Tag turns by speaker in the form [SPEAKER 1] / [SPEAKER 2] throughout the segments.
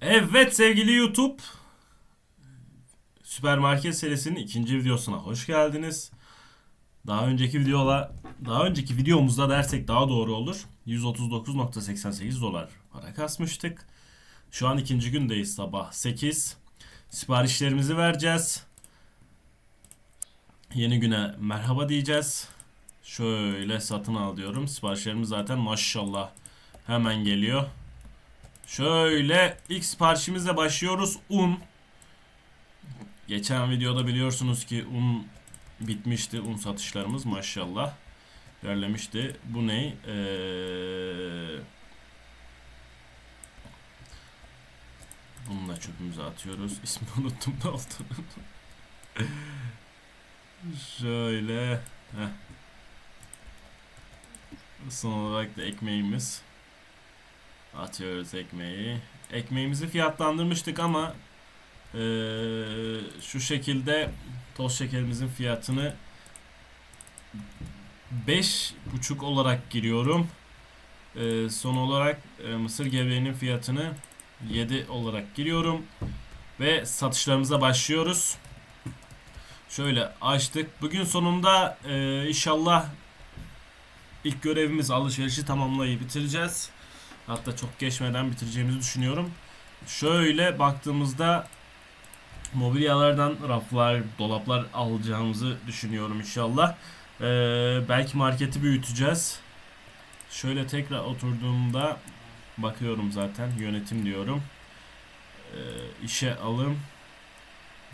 [SPEAKER 1] Evet sevgili YouTube. Süpermarket serisinin ikinci videosuna hoş geldiniz. Daha önceki videola daha önceki videomuzda dersek daha doğru olur. 139.88 dolar para kasmıştık. Şu an ikinci gündeyiz sabah 8. Siparişlerimizi vereceğiz. Yeni güne merhaba diyeceğiz. Şöyle satın al diyorum. Siparişlerimiz zaten maşallah hemen geliyor. Şöyle ilk siparişimizle başlıyoruz. Un. Geçen videoda biliyorsunuz ki un bitmişti. Un satışlarımız maşallah. İlerlemişti. Bu ne? Ee... Bunu da çöpümüze atıyoruz. İsmini unuttum ne olduğunu. Şöyle. Heh. Son olarak da ekmeğimiz. Atıyoruz ekmeği. Ekmeğimizi fiyatlandırmıştık ama eee, şu şekilde toz şekerimizin fiyatını 5,5 olarak giriyorum. Eee, son olarak e, mısır gevreğinin fiyatını 7 olarak giriyorum. Ve satışlarımıza başlıyoruz. Şöyle açtık. Bugün sonunda e, inşallah ilk görevimiz alışverişi tamamlayıp bitireceğiz. Hatta çok geçmeden bitireceğimizi düşünüyorum. Şöyle baktığımızda mobilyalardan raflar, dolaplar alacağımızı düşünüyorum inşallah. Ee, belki marketi büyüteceğiz. Şöyle tekrar oturduğumda bakıyorum zaten yönetim diyorum. Ee, işe alım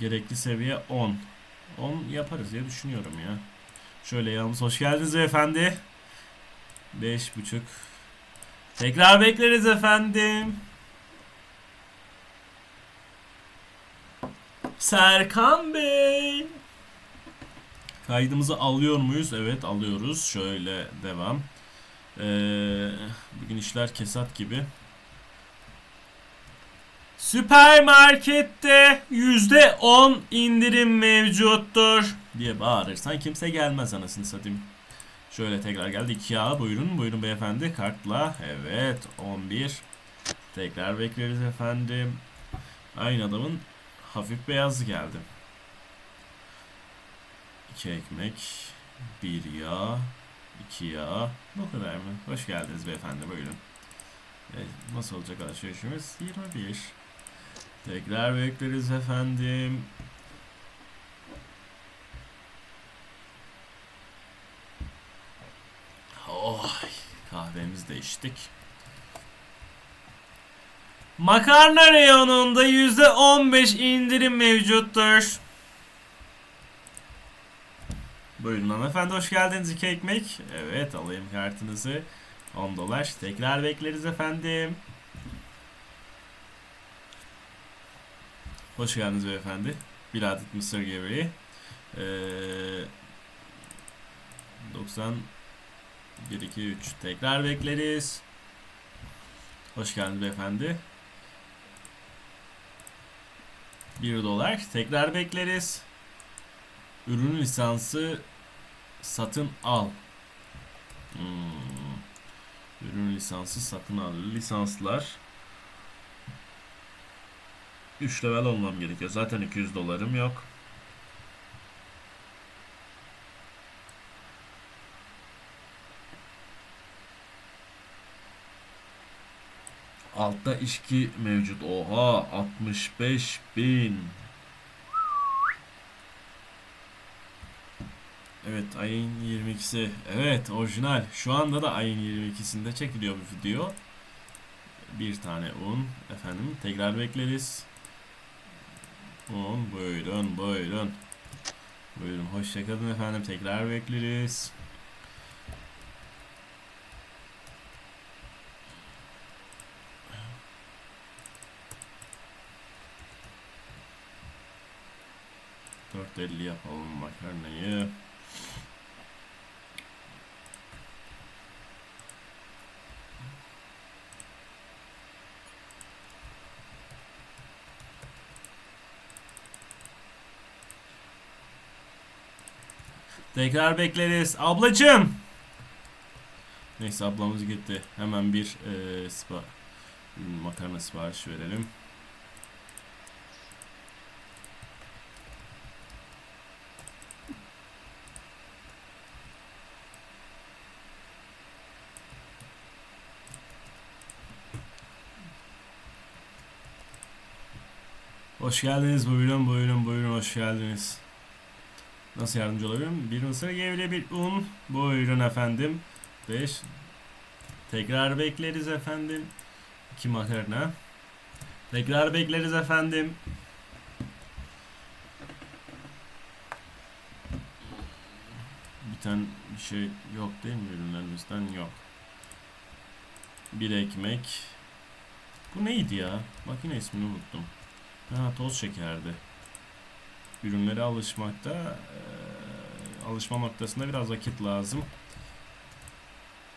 [SPEAKER 1] gerekli seviye 10. 10 yaparız diye düşünüyorum ya. Şöyle yalnız hoş geldiniz beyefendi. 5.5 Tekrar bekleriz efendim. Serkan Bey. Kaydımızı alıyor muyuz? Evet alıyoruz. Şöyle devam. Ee, bugün işler kesat gibi. Süpermarkette %10 indirim mevcuttur diye bağırırsan kimse gelmez anasını satayım. Şöyle tekrar geldik ya buyurun buyurun beyefendi. Kartla evet 11 tekrar bekleriz efendim. Aynı adamın hafif beyazı geldi. 2 ekmek bir yağ 2 yağ. Bu kadar mı? Hoş geldiniz beyefendi buyurun. Evet, nasıl olacak alışverişimiz? 21 tekrar bekleriz efendim Oh, kahvemizi de içtik. Makarna reyonunda %15 indirim mevcuttur. Buyurun hanımefendi hoş geldiniz iki ekmek. Evet alayım kartınızı. 10 dolar. Tekrar bekleriz efendim. Hoş geldiniz beyefendi. Bir adet mısır gevreği. Ee, 90 1, 2, 3. Tekrar bekleriz. Hoş geldiniz beyefendi. 1 dolar. Tekrar bekleriz. Ürün lisansı satın al. Hmm. Ürün lisansı satın al. Lisanslar 3 level olmam gerekiyor. Zaten 200 dolarım yok. Altta içki mevcut. Oha 65 bin. Evet ayın 22'si. Evet orijinal. Şu anda da ayın 22'sinde çekiliyor bu video. Bir tane un. Efendim tekrar bekleriz. Un buyurun buyurun. Buyurun hoşçakalın efendim tekrar bekleriz. Dört elli yapalım makarnayı. Tekrar bekleriz. Ablacım. Neyse ablamız gitti. Hemen bir e, spa makarna sipariş verelim. Hoş geldiniz. Buyurun buyurun buyurun hoş geldiniz. Nasıl yardımcı olabilirim? Bir mısır gevreği bir un. Buyurun efendim. 5. Tekrar bekleriz efendim. 2 makarna. Tekrar bekleriz efendim. Biten bir şey yok değil mi ürünlerimizden? Yok. Bir ekmek. Bu neydi ya? Bak yine ismini unuttum. Ha toz şekerdi. Ürünlere alışmakta eee, alışma noktasında biraz vakit lazım.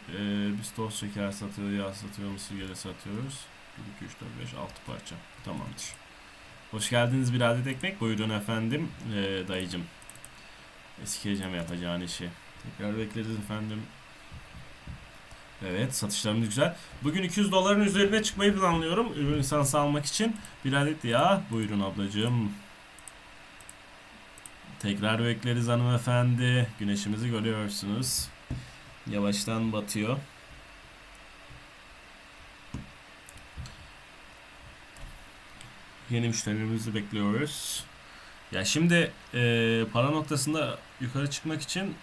[SPEAKER 1] Eee, biz toz şeker satıyoruz, yağ satıyoruz, mısır geri satıyoruz. 1, 2, 3, 4, 5, 6 parça. Tamamdır. Hoş geldiniz bir adet ekmek. Buyurun efendim. Eee dayıcım. Eskileceğim yapacağın işi. Tekrar bekleriz efendim. Evet satışlarımız güzel. Bugün 200 doların üzerine çıkmayı planlıyorum. Ürün lisansı almak için. Bir adet ya. Buyurun ablacığım. Tekrar bekleriz hanımefendi. Güneşimizi görüyorsunuz. Yavaştan batıyor. Yeni müşterilerimizi bekliyoruz. Ya şimdi eee, para noktasında yukarı çıkmak için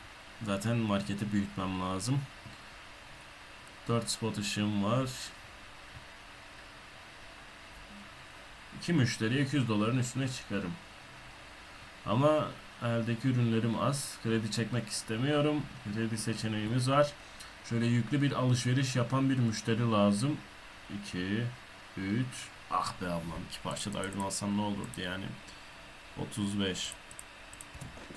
[SPEAKER 1] zaten marketi büyütmem lazım. 4 spot ışığım var. 2 müşteriye 200 doların üstüne çıkarım. Ama eldeki ürünlerim az. Kredi çekmek istemiyorum. Kredi seçeneğimiz var. Şöyle yüklü bir alışveriş yapan bir müşteri lazım. 2 3 Ah be ablam iki parça da ürün alsam ne olurdu yani. 35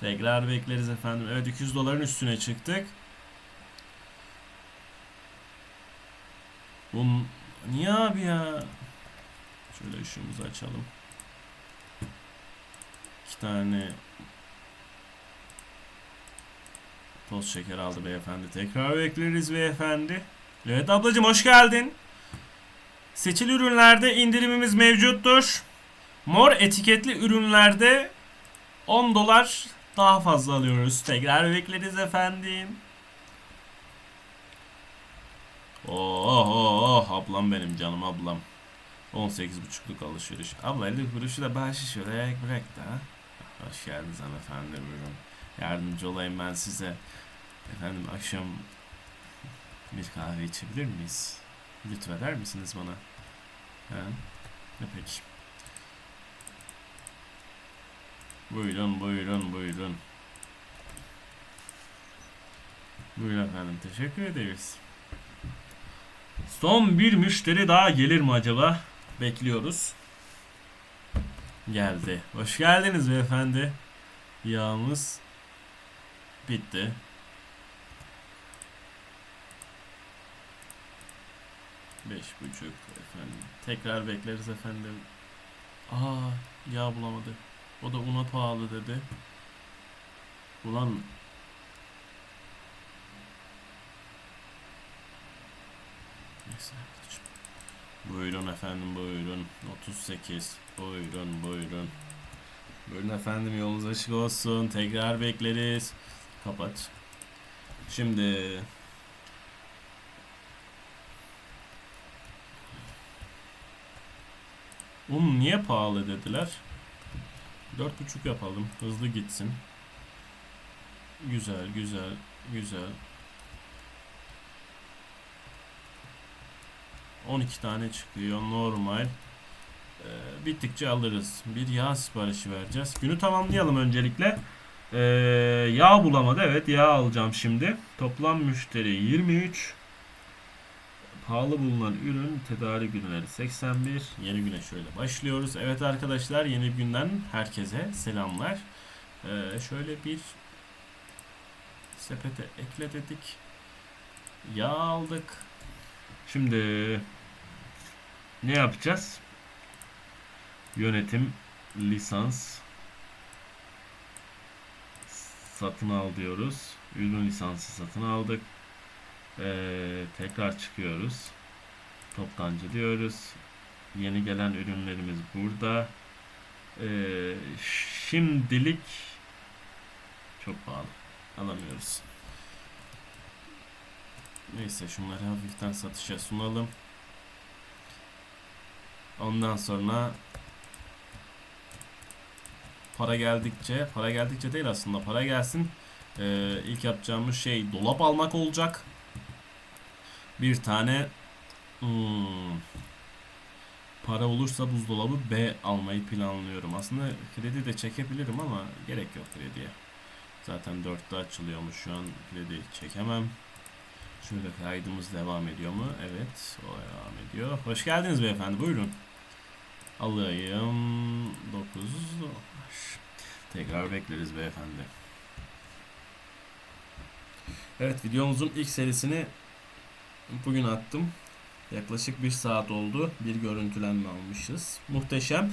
[SPEAKER 1] Tekrar bekleriz efendim. Evet 200 doların üstüne çıktık. Bun niye abi ya? Şöyle ışığımızı açalım. İki tane toz şeker aldı beyefendi. Tekrar bekleriz beyefendi. Evet ablacığım hoş geldin. Seçili ürünlerde indirimimiz mevcuttur. Mor etiketli ürünlerde 10 dolar daha fazla alıyoruz. Tekrar bekleriz efendim. Oh oh oh ablam benim canım ablam. 18.5'luk alışveriş. Abla 50 kuruşu da bahşiş olarak bırak da. Hoş geldiniz hanımefendi buyurun. Yardımcı olayım ben size. Efendim akşam bir kahve içebilir miyiz? Lütfeder misiniz bana? He? Ne peki. Buyurun buyurun buyurun. Buyurun efendim teşekkür ederiz. Son bir müşteri daha gelir mi acaba? Bekliyoruz. Geldi. Hoş geldiniz beyefendi. Yağımız bitti. Beş buçuk efendim. Tekrar bekleriz efendim. Aa yağ bulamadı. O da una pahalı dedi. Ulan Buyurun efendim buyurun. 38. Buyurun buyurun. Buyurun efendim yolunuz açık olsun. Tekrar bekleriz. Kapat. Şimdi Un niye pahalı dediler? 4.5 yapalım. Hızlı gitsin. Güzel, güzel, güzel. 12 tane çıkıyor normal. Ee, bittikçe alırız. Bir yağ siparişi vereceğiz. Günü tamamlayalım öncelikle. Ee, yağ bulamadı. Evet yağ alacağım şimdi. Toplam müşteri 23. Pahalı bulunan ürün tedarik günleri 81. Yeni güne şöyle başlıyoruz. Evet arkadaşlar yeni günden herkese selamlar. Ee, şöyle bir sepete ekle dedik. Yağ aldık. Şimdi ne yapacağız? Yönetim lisans satın al diyoruz. Ürün lisansı satın aldık. Ee, tekrar çıkıyoruz. Toptancı diyoruz. Yeni gelen ürünlerimiz burada. Ee, şimdilik çok pahalı. Alamıyoruz. Neyse şunları hafiften satışa sunalım. Ondan sonra Para geldikçe, para geldikçe değil aslında. Para gelsin. Ee, ilk yapacağımız şey dolap almak olacak. Bir tane hmm, para olursa buzdolabı B almayı planlıyorum. Aslında kredi de çekebilirim ama gerek yok krediye. Zaten 4'te açılıyormuş şu an kredi çekemem. Şöyle kaydımız devam ediyor mu? Evet, o devam ediyor. Hoş geldiniz beyefendi, buyurun. Alayım 9 dolar. Tekrar bekleriz beyefendi. Evet, videomuzun ilk serisini bugün attım. Yaklaşık bir saat oldu. Bir görüntülenme almışız. Muhteşem.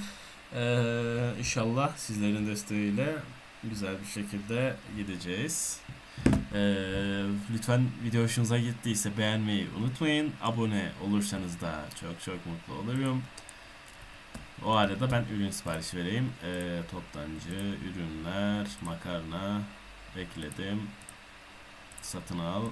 [SPEAKER 1] Ee, inşallah sizlerin desteğiyle güzel bir şekilde gideceğiz. Ee, lütfen video hoşunuza gittiyse beğenmeyi unutmayın. Abone olursanız da çok çok mutlu olurum. O arada ben ürün siparişi vereyim. Ee, toptancı, ürünler, makarna ekledim. Satın al.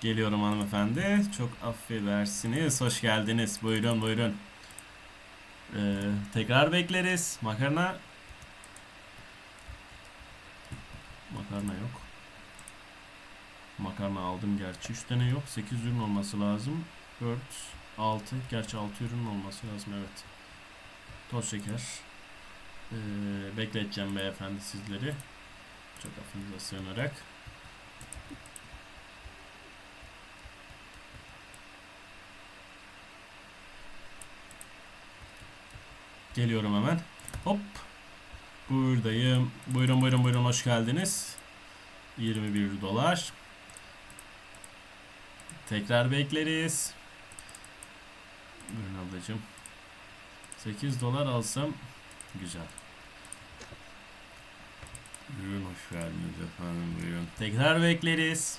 [SPEAKER 1] Geliyorum hanımefendi. Çok affedersiniz. Hoş geldiniz. Buyurun buyurun. Ee, tekrar bekleriz. Makarna. Makarna yok. Makarna aldım gerçi. 3 tane yok. 8 ürün olması lazım. 4, 6. Gerçi 6 ürün olması lazım. Evet. Toz şeker. Ee, bekleteceğim beyefendi sizleri. Çok affınıza sığınarak. Geliyorum hemen. Hop. Buradayım. Buyurun buyurun buyurun hoş geldiniz. 21 dolar. Tekrar bekleriz. Buyurun ablacığım. 8 dolar alsam güzel. Buyurun hoş geldiniz efendim buyurun. Tekrar bekleriz.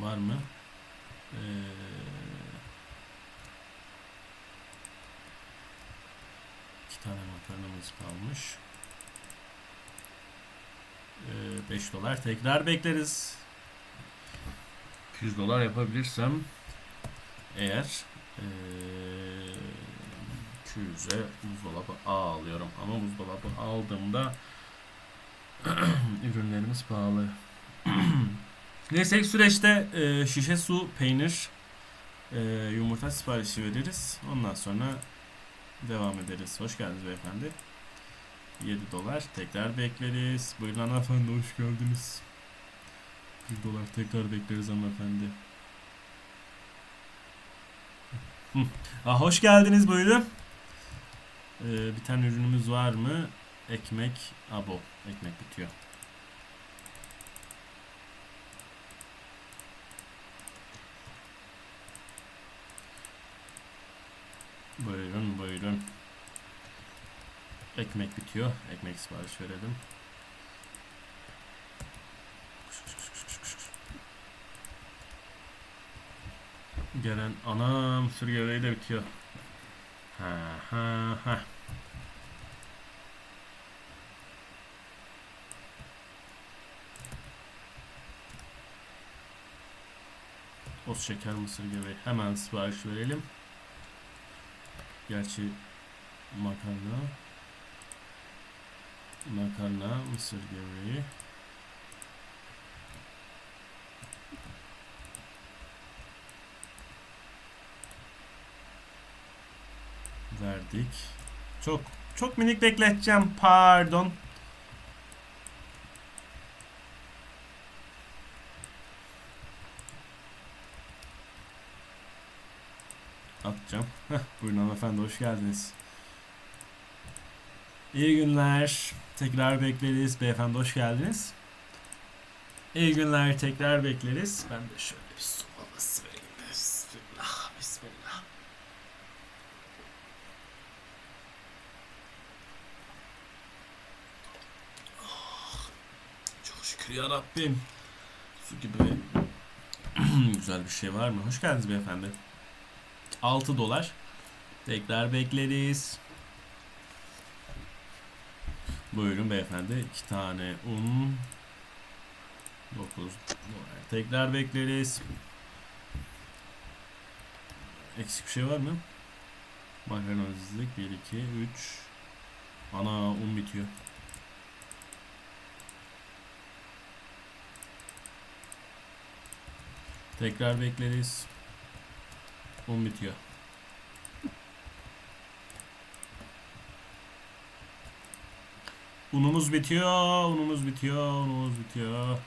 [SPEAKER 1] Var mı? Ee, iki tane makarnamız kalmış. 5 dolar tekrar bekleriz. 100 dolar yapabilirsem eğer ee, 200'e buzdolabı A alıyorum ama buzdolabı aldığımda ürünlerimiz pahalı. Neyse ilk süreçte e, şişe su, peynir, e, yumurta siparişi veririz. Ondan sonra devam ederiz. Hoş geldiniz beyefendi. 7 dolar. Tekrar bekleriz. Buyurun hanımefendi hoş geldiniz. 1 dolar tekrar bekleriz hanımefendi. Aa, hoş geldiniz buyurun. Ee, bir tane ürünümüz var mı? Ekmek. Abo. Ekmek bitiyor. Buyurun buyurun. Ekmek bitiyor. Ekmek sipariş verelim. Gelen anam sür gevreği de bitiyor. Ha ha ha. Toz şeker mısır gevreği. Hemen sipariş verelim. Gerçi makarna makarna, mısır gevreği. Verdik. Çok çok minik bekleteceğim. Pardon. Atacağım. Heh, buyurun hanımefendi hoş geldiniz. İyi günler. Tekrar bekleriz. Beyefendi hoş geldiniz. İyi günler. Tekrar bekleriz. Ben de şöyle bir su molası vereyim. Bismillah. Bismillah. Oh, çok şükür ya Rabbim. Su gibi güzel bir şey var mı? Hoş geldiniz beyefendi. 6 dolar. Tekrar bekleriz. Buyurun beyefendi. iki tane un. 9 dolar. Tekrar bekleriz. Eksik bir şey var mı? Makarna hızlılık 1, 2, 3. Ana un bitiyor. Tekrar bekleriz. Un bitiyor. Unumuz bitiyor, unumuz bitiyor, unumuz bitiyor.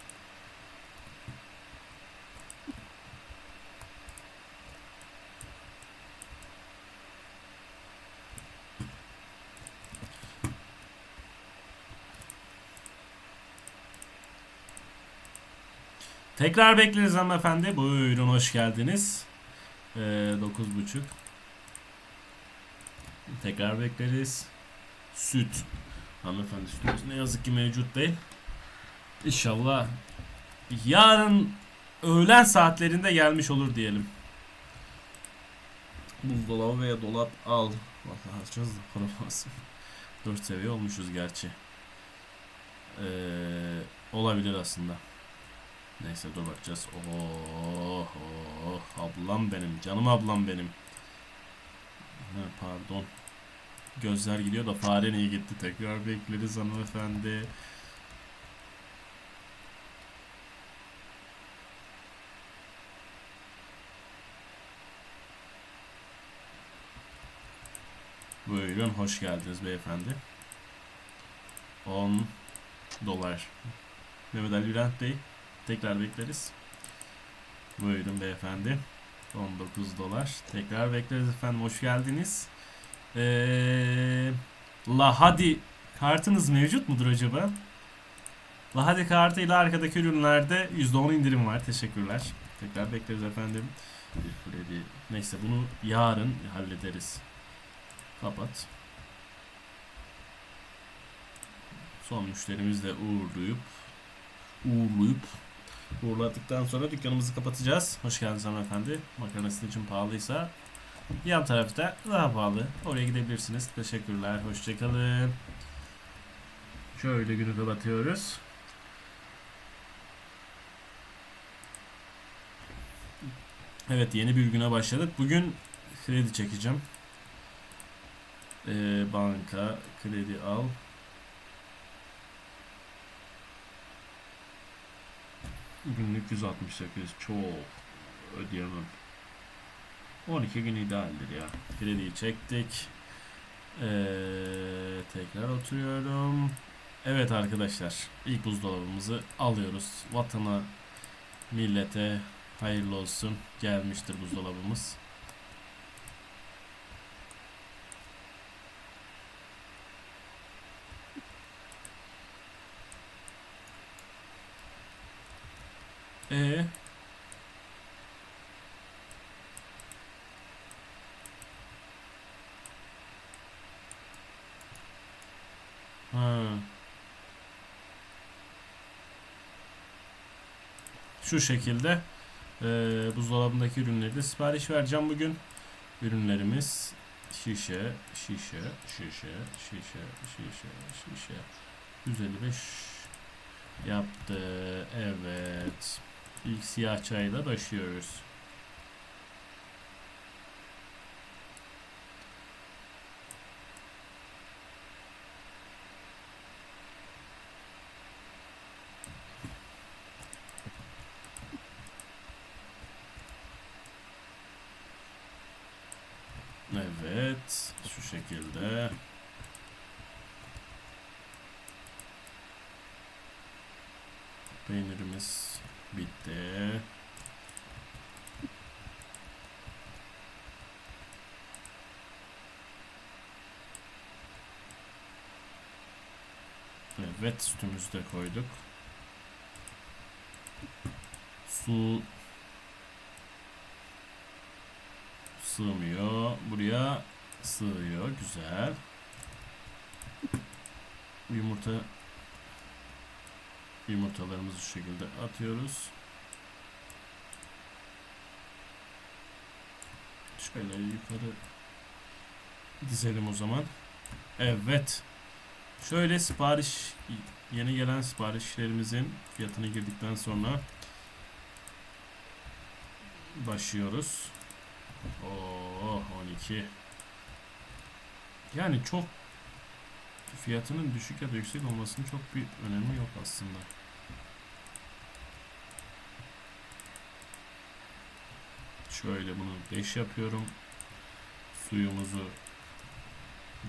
[SPEAKER 1] Tekrar bekleriz hanımefendi. Buyurun hoş geldiniz. Ee, 9.30 Tekrar bekleriz. Süt. Hanımefendi sütümüz ne yazık ki mevcut değil. İnşallah yarın öğlen saatlerinde gelmiş olur diyelim. Buzdolabı veya dolap al. Vallahi harcayacağız da para lazım. 4 seviye olmuşuz gerçi. Ee, olabilir aslında. Neyse dur bakacağız. Oh, oh, ablam benim. Canım ablam benim. Ha, pardon. Gözler gidiyor da fare niye gitti? Tekrar bekleriz hanımefendi. Buyurun hoş geldiniz beyefendi. 10 dolar. Mehmet Ali Bülent Bey tekrar bekleriz. Buyurun beyefendi. 19 dolar. Tekrar bekleriz efendim. Hoş geldiniz. Ee, Lahadi kartınız mevcut mudur acaba? Lahadi kartıyla arkadaki ürünlerde %10 indirim var. Teşekkürler. Tekrar bekleriz efendim. Kredi. Neyse bunu yarın hallederiz. Kapat. Son müşterimiz de uğurlayıp uğurlayıp uğurladıktan sonra dükkanımızı kapatacağız. Hoş geldiniz hanımefendi. Makarna sizin için pahalıysa yan tarafta daha pahalı. Oraya gidebilirsiniz. Teşekkürler. Hoşçakalın. Şöyle günü kapatıyoruz. Evet yeni bir güne başladık. Bugün kredi çekeceğim. Ee, banka kredi al. Günlük 168 çok ödeyemem. 12 gün idealdir ya. Krediyi çektik. Ee, tekrar oturuyorum. Evet arkadaşlar ilk buzdolabımızı alıyoruz. Vatana, millete hayırlı olsun. Gelmiştir buzdolabımız. E Ha. Şu şekilde e, buzdolabındaki ürünleri de sipariş vereceğim bugün. Ürünlerimiz şişe, şişe, şişe, şişe, şişe, şişe. 155 yaptı. Evet. İlk siyah çayla başlıyoruz. Evet, şu şekilde. Peynirimiz bitti. Evet, sütümüzü de koyduk. Su sığmıyor. Buraya sığıyor. Güzel. Yumurta yumurtalarımızı şu şekilde atıyoruz. Şöyle yukarı dizelim o zaman. Evet. Şöyle sipariş yeni gelen siparişlerimizin fiyatını girdikten sonra başlıyoruz. Oo 12. Yani çok fiyatının düşük ya da yüksek olmasının çok bir önemi yok aslında. Şöyle bunu 5 yapıyorum. Suyumuzu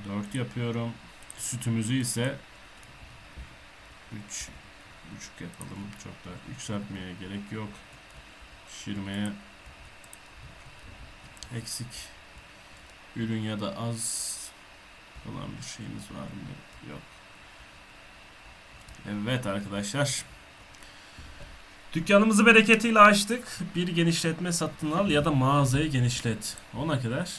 [SPEAKER 1] 4 yapıyorum. Sütümüzü ise 3 buçuk yapalım. Çok da yükseltmeye gerek yok. Pişirmeye eksik ürün ya da az olan bir şeyimiz var mı? Yok. Evet arkadaşlar. Dükkanımızı bereketiyle açtık. Bir genişletme satın al ya da mağazayı genişlet. Ona kadar.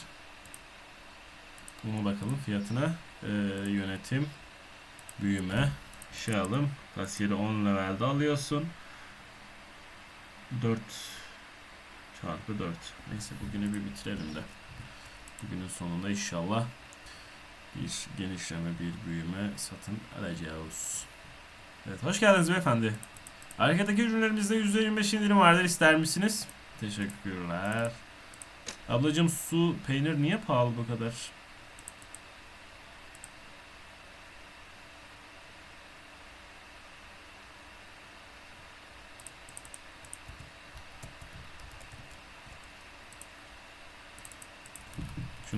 [SPEAKER 1] Bunu bakalım fiyatına. Ee, yönetim. Büyüme. Şey alım. Kasiyeri 10 levelde alıyorsun. 4 çarpı 4. Neyse bugünü bir bitirelim de. Bugünün sonunda inşallah bir genişleme, bir büyüme satın alacağız. Evet, hoş geldiniz beyefendi. Arkadaki ürünlerimizde %25 indirim vardır ister misiniz? Teşekkürler. Ablacım su, peynir niye pahalı bu kadar?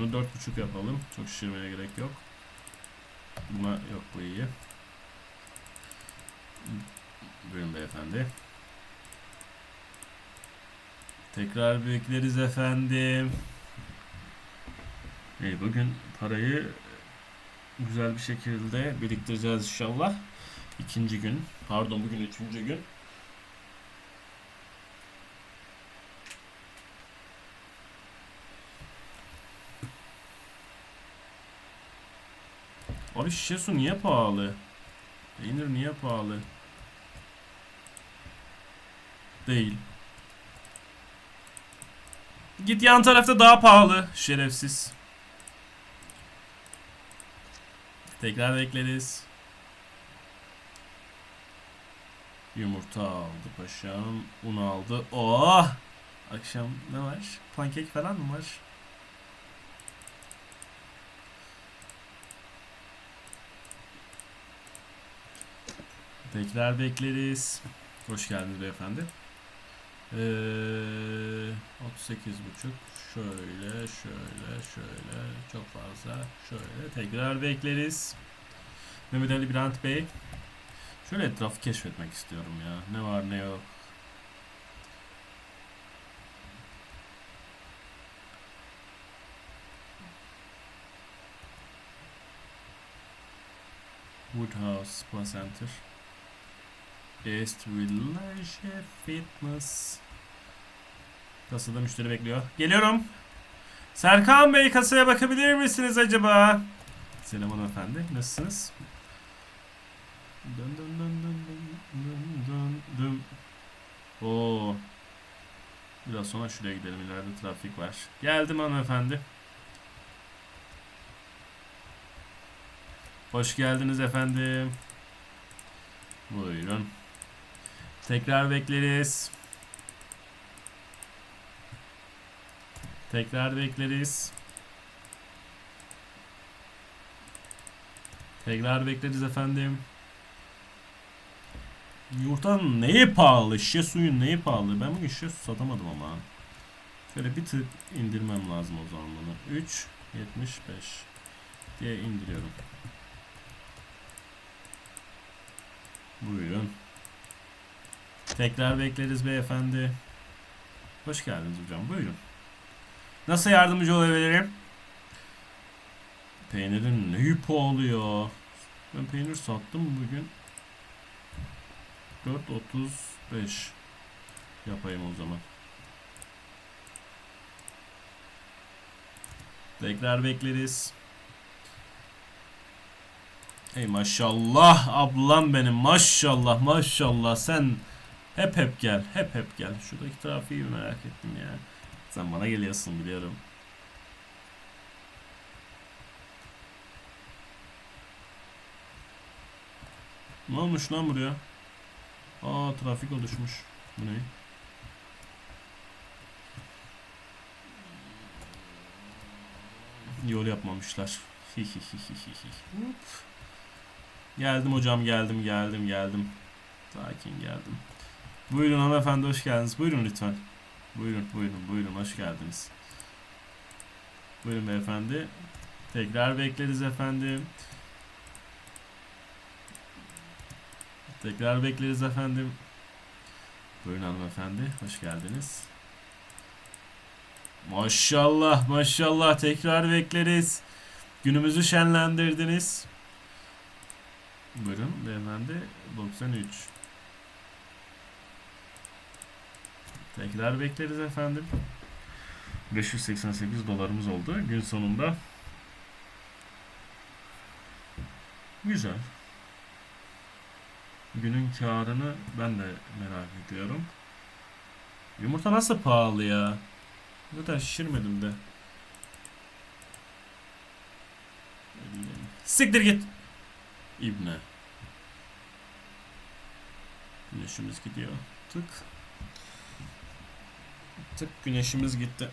[SPEAKER 1] Şunu 4.5 yapalım. Çok şişirmeye gerek yok. Buna yok bu iyi. Buyurun beyefendi. Tekrar bekleriz efendim. İyi bugün parayı güzel bir şekilde biriktireceğiz inşallah. İkinci gün. Pardon bugün üçüncü gün. Abi şişe su niye pahalı? Peynir niye pahalı? Değil. Git yan tarafta daha pahalı. Şerefsiz. Tekrar bekleriz. Yumurta aldı paşam. Un aldı. Oh! Akşam ne var? Pankek falan mı var? Tekrar bekleriz. Hoş geldiniz beyefendi. Ee, 38 buçuk. Şöyle, şöyle, şöyle. Çok fazla. Şöyle. Tekrar bekleriz. Mehmet Ali Brant Bey. Şöyle etrafı keşfetmek istiyorum ya. Ne var ne yok. Woodhouse Spa Center. East Village Fitness. Kasada müşteri bekliyor. Geliyorum. Serkan Bey kasaya bakabilir misiniz acaba? Selam hanımefendi. Nasılsınız? Dın dın dın dın dın dın dın dın. Oo. Biraz sonra şuraya gidelim. İleride trafik var. Geldim hanımefendi. Hoş geldiniz efendim. Buyurun. Tekrar bekleriz. Tekrar bekleriz. Tekrar bekleriz efendim. Yumurtanın neyi pahalı? Şişe suyun neyi pahalı? Ben bugün şişe su satamadım ama. Şöyle bir tık indirmem lazım o zaman bunu. 3.75 diye indiriyorum. Buyurun. Tekrar bekleriz beyefendi. Hoş geldiniz hocam. Buyurun. Nasıl yardımcı olabilirim? Peynirin neyi pahalı? Ben peynir sattım bugün. 4.35 yapayım o zaman. Tekrar bekleriz. Hey maşallah ablam benim maşallah maşallah sen hep hep gel hep hep gel. Şuradaki trafiği merak ettim ya. Sen bana geliyorsun biliyorum. Ne olmuş lan buraya? Aa trafik oluşmuş. Bu ne? Yol yapmamışlar. Geldim hocam geldim geldim geldim. Sakin geldim. Buyurun hanımefendi hoş geldiniz. Buyurun lütfen. Buyurun buyurun buyurun hoş geldiniz. Buyurun beyefendi. Tekrar bekleriz efendim. Tekrar bekleriz efendim. Buyurun hanımefendi. Hoş geldiniz. Maşallah maşallah tekrar bekleriz. Günümüzü şenlendirdiniz. Buyurun beyefendi 93. Tekrar bekleriz efendim. 588 dolarımız oldu gün sonunda. Güzel. Günün karını ben de merak ediyorum. Yumurta nasıl pahalı ya? Zaten şişirmedim de. Siktir git. İbne. Güneşimiz gidiyor. Tık. Tık güneşimiz gitti.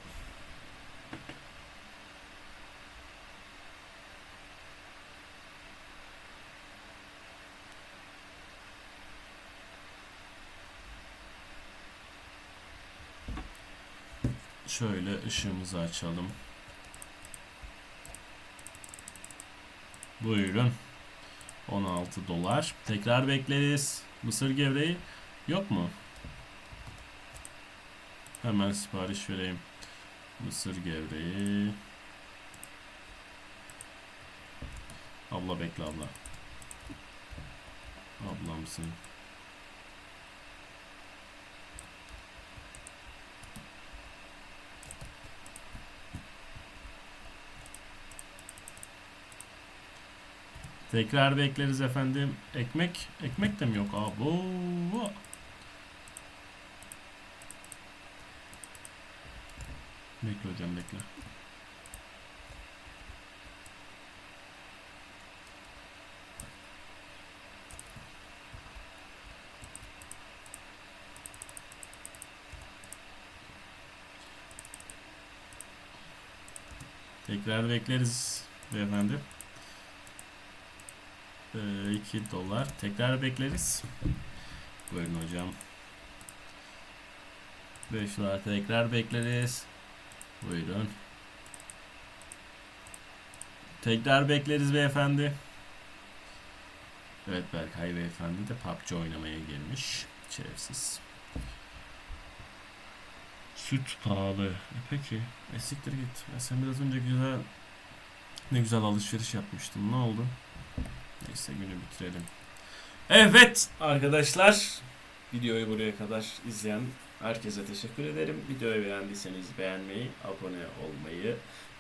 [SPEAKER 1] Şöyle ışığımızı açalım. Buyurun. 16 dolar. Tekrar bekleriz. Mısır gevreği yok mu? Hemen sipariş vereyim. Mısır gevreği. Abla bekle abla. Ablamsın. Tekrar bekleriz efendim. Ekmek, ekmek de mi yok? Abo. Bekle hocam bekle. Tekrar bekleriz beyefendi. 2 dolar. Tekrar bekleriz. Buyurun hocam. 5 dolar tekrar bekleriz. Buyurun. Tekrar bekleriz beyefendi. Evet Berkay beyefendi de PUBG oynamaya gelmiş. Şerefsiz. Süt pahalı. E peki. E git. E sen biraz önce güzel ne güzel alışveriş yapmıştın. Ne oldu? Neyse günü bitirelim. Evet arkadaşlar. Videoyu buraya kadar izleyen herkese teşekkür ederim. Videoyu beğendiyseniz beğenmeyi, abone olmayı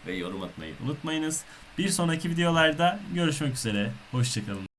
[SPEAKER 1] ve yorum atmayı unutmayınız. Bir sonraki videolarda görüşmek üzere. Hoşçakalın.